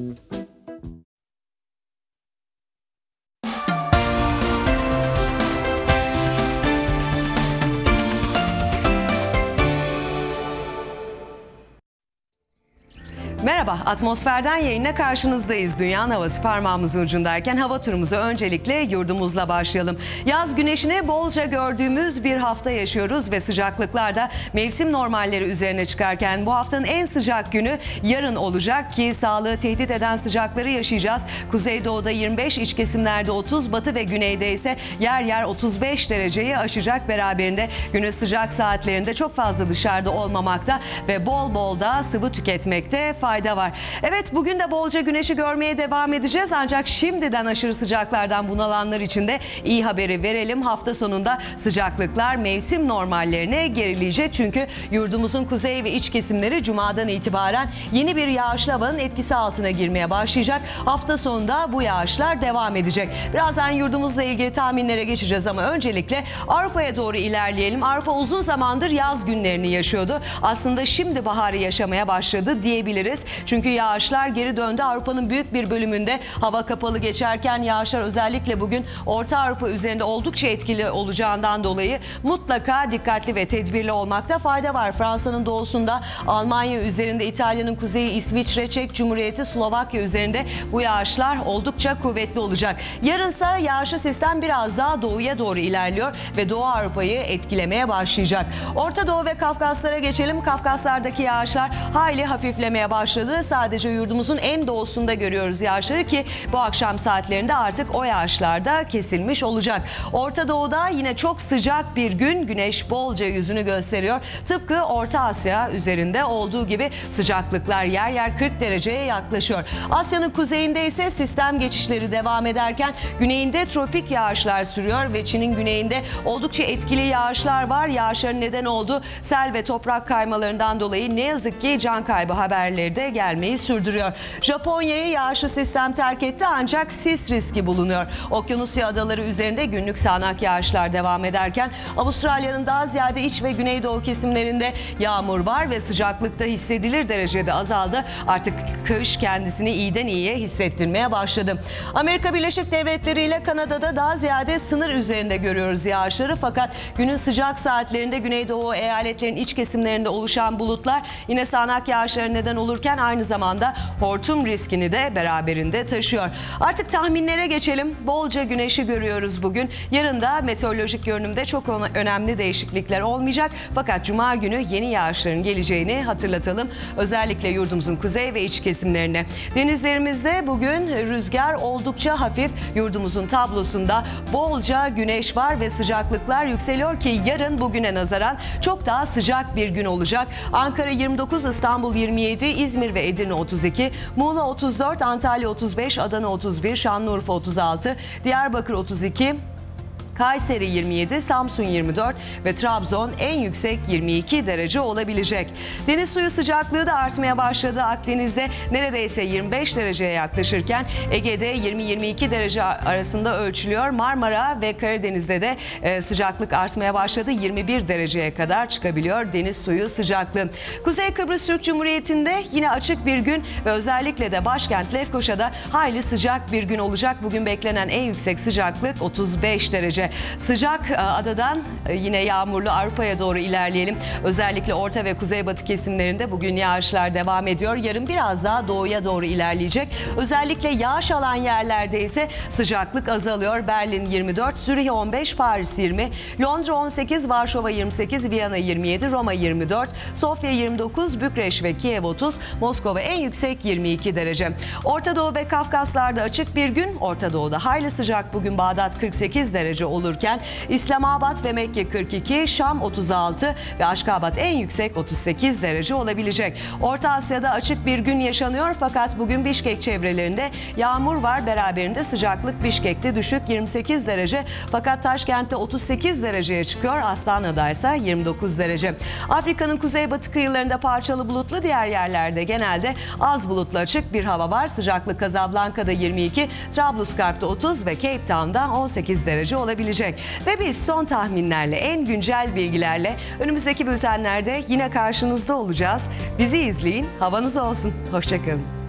Thank you. Merhaba, Atmosfer'den yayına karşınızdayız. Dünya havası parmağımızın ucundayken hava turumuzu öncelikle yurdumuzla başlayalım. Yaz güneşini bolca gördüğümüz bir hafta yaşıyoruz ve sıcaklıklar da mevsim normalleri üzerine çıkarken bu haftanın en sıcak günü yarın olacak ki sağlığı tehdit eden sıcakları yaşayacağız. Kuzeydoğu'da 25, iç kesimlerde 30, batı ve güneyde ise yer yer 35 dereceyi aşacak beraberinde. Günün sıcak saatlerinde çok fazla dışarıda olmamakta ve bol bol da sıvı tüketmekte fayda var. Evet bugün de bolca güneşi görmeye devam edeceğiz ancak şimdiden aşırı sıcaklardan bunalanlar için de iyi haberi verelim. Hafta sonunda sıcaklıklar mevsim normallerine gerileyecek çünkü yurdumuzun kuzey ve iç kesimleri cumadan itibaren yeni bir yağışlı havanın etkisi altına girmeye başlayacak. Hafta sonunda bu yağışlar devam edecek. Birazdan yurdumuzla ilgili tahminlere geçeceğiz ama öncelikle Avrupa'ya doğru ilerleyelim. Avrupa uzun zamandır yaz günlerini yaşıyordu. Aslında şimdi baharı yaşamaya başladı diyebiliriz. Çünkü yağışlar geri döndü. Avrupa'nın büyük bir bölümünde hava kapalı geçerken yağışlar özellikle bugün Orta Avrupa üzerinde oldukça etkili olacağından dolayı mutlaka dikkatli ve tedbirli olmakta fayda var. Fransa'nın doğusunda, Almanya üzerinde, İtalya'nın kuzeyi, İsviçre, Çek Cumhuriyeti, Slovakya üzerinde bu yağışlar oldukça kuvvetli olacak. Yarınsa yağışlı sistem biraz daha doğuya doğru ilerliyor ve Doğu Avrupa'yı etkilemeye başlayacak. Orta Doğu ve Kafkaslara geçelim. Kafkaslardaki yağışlar hayli hafiflemeye başladı. Sadece yurdumuzun en doğusunda görüyoruz yağışları ki bu akşam saatlerinde artık o yağışlar da kesilmiş olacak. Orta Doğu'da yine çok sıcak bir gün güneş bolca yüzünü gösteriyor. Tıpkı Orta Asya üzerinde olduğu gibi sıcaklıklar yer yer 40 dereceye yaklaşıyor. Asya'nın kuzeyinde ise sistem geçişleri devam ederken güneyinde tropik yağışlar sürüyor ve Çin'in güneyinde oldukça etkili yağışlar var. Yağışların neden olduğu sel ve toprak kaymalarından dolayı ne yazık ki can kaybı haberleri de gelmeyi sürdürüyor. Japonya'yı yağışlı sistem terk etti ancak sis riski bulunuyor. Okyanusya adaları üzerinde günlük sağanak yağışlar devam ederken Avustralya'nın daha ziyade iç ve güneydoğu kesimlerinde yağmur var ve sıcaklıkta hissedilir derecede azaldı. Artık kış kendisini iyiden iyiye hissettirmeye başladı. Amerika Birleşik Devletleri ile Kanada'da daha ziyade sınır üzerinde görüyoruz yağışları fakat günün sıcak saatlerinde Güneydoğu eyaletlerin iç kesimlerinde oluşan bulutlar yine sağanak yağışlara neden olurken aynı zamanda hortum riskini de beraberinde taşıyor. Artık tahminlere geçelim. Bolca güneşi görüyoruz bugün. Yarın da meteorolojik görünümde çok önemli değişiklikler olmayacak. Fakat cuma günü yeni yağışların geleceğini hatırlatalım. Özellikle yurdumuzun kuzey ve iç kesimlerine. Denizlerimizde bugün rüzgar oldukça hafif. Yurdumuzun tablosunda bolca güneş var ve sıcaklıklar yükseliyor ki yarın bugüne nazaran çok daha sıcak bir gün olacak. Ankara 29, İstanbul 27, İzmir ve Edirne 32, Muğla 34, Antalya 35, Adana 31, Şanlıurfa 36, Diyarbakır 32, Kayseri 27, Samsun 24 ve Trabzon en yüksek 22 derece olabilecek. Deniz suyu sıcaklığı da artmaya başladı. Akdeniz'de neredeyse 25 dereceye yaklaşırken Ege'de 20-22 derece arasında ölçülüyor. Marmara ve Karadeniz'de de e, sıcaklık artmaya başladı. 21 dereceye kadar çıkabiliyor deniz suyu sıcaklığı. Kuzey Kıbrıs Türk Cumhuriyeti'nde yine açık bir gün ve özellikle de başkent Lefkoşa'da hayli sıcak bir gün olacak. Bugün beklenen en yüksek sıcaklık 35 derece. Sıcak e, adadan e, yine yağmurlu Avrupa'ya doğru ilerleyelim. Özellikle orta ve kuzeybatı kesimlerinde bugün yağışlar devam ediyor. Yarın biraz daha doğuya doğru ilerleyecek. Özellikle yağış alan yerlerde ise sıcaklık azalıyor. Berlin 24, Zürih 15, Paris 20, Londra 18, Varşova 28, Viyana 27, Roma 24, Sofya 29, Bükreş ve Kiev 30, Moskova en yüksek 22 derece. Orta Doğu ve Kafkaslar'da açık bir gün. Orta Doğu'da hayli sıcak bugün Bağdat 48 derece olurken İslamabad ve Mekke 42, Şam 36 ve Aşkabat en yüksek 38 derece olabilecek. Orta Asya'da açık bir gün yaşanıyor fakat bugün Bişkek çevrelerinde yağmur var. Beraberinde sıcaklık Bişkek'te düşük 28 derece fakat Taşkent'te 38 dereceye çıkıyor. Astana'da ise 29 derece. Afrika'nın kuzeybatı kıyılarında parçalı bulutlu diğer yerlerde genelde az bulutlu açık bir hava var. Sıcaklık Casablanca'da 22, Trablusgarp'ta 30 ve Cape Town'da 18 derece olabilecek. Ve biz son tahminlerle en güncel bilgilerle önümüzdeki bültenlerde yine karşınızda olacağız. Bizi izleyin, havanız olsun. Hoşçakalın.